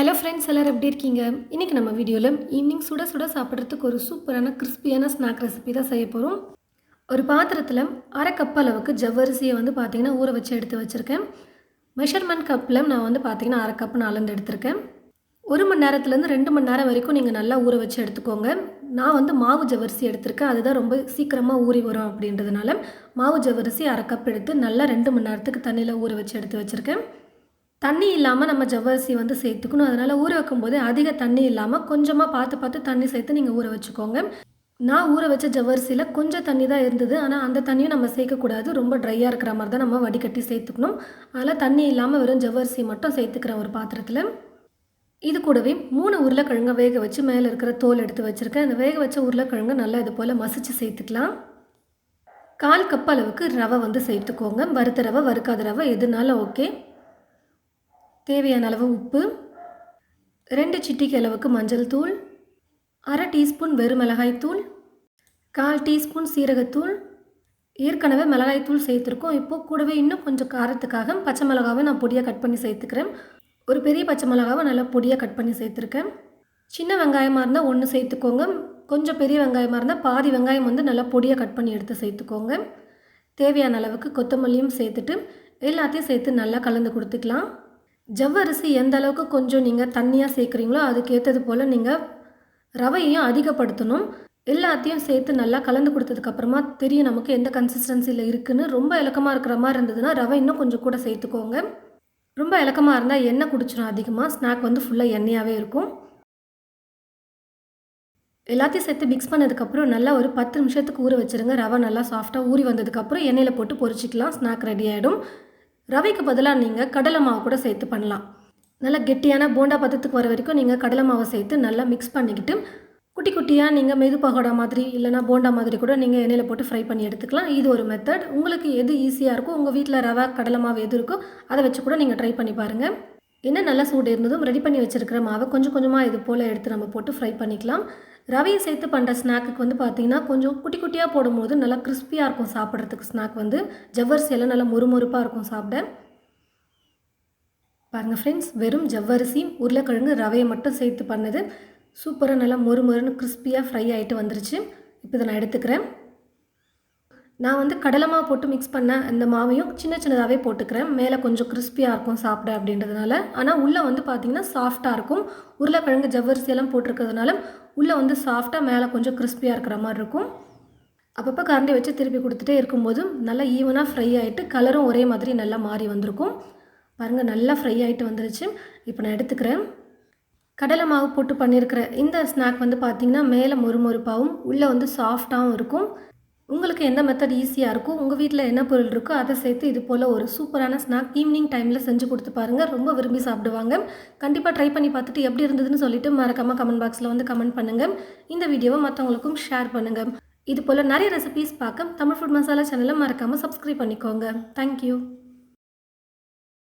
Hello friends எல்லோரும் எப்படி இருக்கீங்க? இன்றைக்கி நம்ம வீடியோவில் ஈவினிங் சுட சுட சாப்பிட்றதுக்கு ஒரு சூப்பரான கிறிஸ்பியான ஸ்நாக் ரெசிபி தான் செய்ய போகிறோம் ஒரு பாத்திரத்தில் அரை கப் அளவுக்கு ஜவ்வரிசியை வந்து பார்த்திங்கன்னா ஊற வச்சு எடுத்து வச்சுருக்கேன். மெஷர்மெண்ட் கப்பில் நான் வந்து பார்த்திங்கன்னா அரை கப் நான் அளந்து எடுத்திருக்கேன். ஒரு மணி நேரத்துலேருந்து ரெண்டு மணி நேரம் வரைக்கும் நீங்கள் நல்லா ஊற வச்சு எடுத்துக்கோங்க. நான் வந்து மாவு ஜவ்வரிசி எடுத்திருக்கேன். அதுதான் ரொம்ப சீக்கிரமாக ஊறி வரும் அப்படின்றதுனால மாவு ஜவ்வரிசி அரை கப் எடுத்து நல்லா ரெண்டு மணி நேரத்துக்கு தண்ணியில் ஊற வச்சு எடுத்து வச்சுருக்கேன். தண்ணி இல்லாமல் நம்ம ஜவ்வரிசி வந்து சேர்த்துக்கணும். அதனால் ஊற வைக்கும்போது அதிக தண்ணி இல்லாமல் கொஞ்சமாக பார்த்து பார்த்து தண்ணி சேர்த்து நீங்கள் ஊற வச்சுக்கோங்க. நான் ஊற வச்ச ஜவ்வரிசியில் கொஞ்சம் தண்ணி தான் இருந்தது. ஆனால் அந்த தண்ணியும் நம்ம சேர்க்கக்கூடாது ரொம்ப ட்ரையாக இருக்கிற மாதிரி தான் நம்ம வடிகட்டி சேர்த்துக்கணும். அதனால் தண்ணி இல்லாமல் வெறும் ஜவ்வரிசி மட்டும் சேர்த்துக்கிறேன் ஒரு பாத்திரத்தில் இது கூடவே மூணு உருளைக்கிழங்கை வேக வச்சு மேலே இருக்கிற தோல் எடுத்து வச்சுருக்கேன். அந்த வேக வச்ச உருளைக்கிழங்கு நல்லா இது போல் மசிச்சு சேர்த்துக்கலாம். கால் கப் அளவுக்கு ரவை வந்து சேர்த்துக்கோங்க. வறுத்த ரவை வறுக்காத ரவை எதுனாலும் ஓகே தேவையான அளவு உப்பு ரெண்டு சிட்டிக்கு அளவுக்கு மஞ்சள் தூள் அரை டீஸ்பூன் வெறும் மிளகாய் தூள் கால் டீஸ்பூன் சீரகத்தூள். ஏற்கனவே மிளகாய் தூள் சேர்த்துருக்கோம். இப்போது கூடவே இன்னும் கொஞ்சம் காரத்துக்காக பச்சை மிளகாவை நான் பொடியாக கட் பண்ணி சேர்த்துக்கிறேன். ஒரு பெரிய பச்சை மிளகாவை நல்லா பொடியாக கட் பண்ணி சேர்த்துருக்கேன். சின்ன வெங்காயமாக இருந்தால் ஒன்று சேர்த்துக்கோங்க. கொஞ்சம் பெரிய வெங்காயமாக இருந்தால் பாதி வெங்காயம் வந்து நல்லா பொடியாக கட் பண்ணி எடுத்து சேர்த்துக்கோங்க. தேவையான அளவுக்கு கொத்தமல்லியும் சேர்த்துட்டு எல்லாத்தையும் சேர்த்து நல்லா கலந்து கொடுத்துக்கலாம். ஜவ்வரிசி எந்த அளவுக்கு கொஞ்சம் நீங்கள் தண்ணியாக சேர்க்குறீங்களோ அதுக்கேற்றது போல் நீங்கள் ரவையையும் அதிகப்படுத்தணும். எல்லாத்தையும் சேர்த்து நல்லா கலந்து கொடுத்ததுக்கப்புறமா தெரியும் நமக்கு எந்த கன்சிஸ்டன்சியில் இருக்குதுன்னு ரொம்ப இலக்கமாக இருக்கிற மாதிரி இருந்ததுன்னா ரவை இன்னும் கொஞ்சம் கூட சேர்த்துக்கோங்க. ரொம்ப இலக்கமாக இருந்தால் எண்ணெய் குடிச்சிடும் அதிகமாக ஸ்நாக் வந்து ஃபுல்லாக எண்ணெயாகவே இருக்கும். எல்லாத்தையும் சேர்த்து மிக்ஸ் பண்ணதுக்கப்புறம் நல்லா ஒரு பத்து நிமிஷத்துக்கு ஊற வச்சுருங்க. ரவை நல்லா சாஃப்டாக ஊறி வந்ததுக்கப்புறம் எண்ணெயில் போட்டு பொரிச்சிக்கலாம். ஸ்நாக் ரெடி ஆகிடும் ரவைக்கு பதிலாக நீங்கள் கடலை மாவு கூட சேர்த்து பண்ணலாம். நல்லா கெட்டியான போண்டா பதத்துக்கு வர வரைக்கும் நீங்கள் கடலை மாவை சேர்த்து நல்லா மிக்ஸ் பண்ணிக்கிட்டு குட்டி குட்டியாக நீங்கள் மெது பகோடா மாதிரி இல்லைனா போண்டா மாதிரி கூட நீங்கள் எண்ணெயில் போட்டு ஃப்ரை பண்ணி எடுத்துக்கலாம். இது ஒரு மெத்தட் உங்களுக்கு எது ஈஸியாக இருக்கோ உங்கள் வீட்டில் ரவை கடலை மாவு எது இருக்கோ அதை வச்சு கூட நீங்கள் ட்ரை பண்ணி பாருங்கள் என்ன நல்லா சூடு இருந்ததும் ரெடி பண்ணி வச்சுருக்கிற மாவை கொஞ்சம் கொஞ்சமாக இது போல் எடுத்து நம்ம போட்டு ஃப்ரை பண்ணிக்கலாம். ரவையை சேர்த்து பண்ணுற ஸ்நாக்குக்கு வந்து பார்த்திங்கன்னா கொஞ்சம் குட்டி குட்டியாக போடும்போது நல்லா கிறிஸ்பியாக இருக்கும் சாப்பிட்றதுக்கு ஸ்நாக் வந்து. ஜவ்வரிசி எல்லாம் நல்லா மொறுமொறுப்பாக இருக்கும் சாப்பிட. பாருங்கள் ஃப்ரெண்ட்ஸ் வெறும் ஜவ்வரிசி உருளைக்கிழங்கு ரவையை மட்டும் சேர்த்து பண்ணது. சூப்பராக நல்லா மொறு மொறுன்னு கிறிஸ்பியாக ஃப்ரை ஆகிட்டு வந்துருச்சு. இப்போ இதை நான் எடுத்துக்கிறேன். நான் வந்து கடலை மாவு போட்டு மிக்ஸ் பண்ண அந்த மாவையும் சின்ன சின்னதாகவே போட்டுக்கிறேன். மேலே கொஞ்சம் கிறிஸ்பியாக இருக்கும் சாப்பிட அப்படின்றதுனால. ஆனால் உள்ளே வந்து பார்த்திங்கன்னா சாஃப்டாக இருக்கும். உருளைக்கிழங்கு ஜவ்வரிசியெல்லாம் போட்டிருக்கிறதுனால உள்ளே வந்து சாஃப்டாக மேலே கொஞ்சம் கிறிஸ்பியாக இருக்கிற மாதிரி இருக்கும். அப்பப்போ கரண்டி வச்சு திருப்பி கொடுத்துட்டே இருக்கும்போது நல்லா ஈவனாக ஃப்ரை ஆகிட்டு கலரும் ஒரே மாதிரி நல்லா மாறி வந்திருக்கும். பாருங்கள் நல்லா ஃப்ரை ஆகிட்டு வந்துருச்சு. இப்போ நான் எடுத்துக்கிறேன். கடலை மாவு போட்டு பண்ணியிருக்கிற இந்த ஸ்நாக் வந்து பார்த்திங்கன்னா மேலே மொறுமொறுப்பாகவும் உள்ளே வந்து சாஃப்டாகவும் இருக்கும். உங்களுக்கு எந்த மெத்தட் ஈஸியாக இருக்கும் உங்கள் வீட்டில் என்ன பொருள் இருக்கோ அதை சேர்த்து இது போல் ஒரு சூப்பரான ஸ்நாக் ஈவினிங் டைமில் செஞ்சு கொடுத்து பாருங்கள் ரொம்ப விரும்பி சாப்பிடுவாங்க. கண்டிப்பாக ட்ரை பண்ணி பார்த்துட்டு எப்படி இருந்ததுன்னு சொல்லிட்டு மறக்காமல் கமெண்ட் பாக்ஸில் வந்து கமெண்ட் பண்ணுங்கள் இந்த வீடியோவை மற்றவங்களுக்கும் ஷேர் பண்ணுங்கள் இது போல் நிறைய ரெசிபீஸ் பார்க்க தமிழ் ஃபுட் மசாலா சேனலை மறக்காமல் சப்ஸ்கிரைப் பண்ணிக்கோங்க. தேங்க்யூ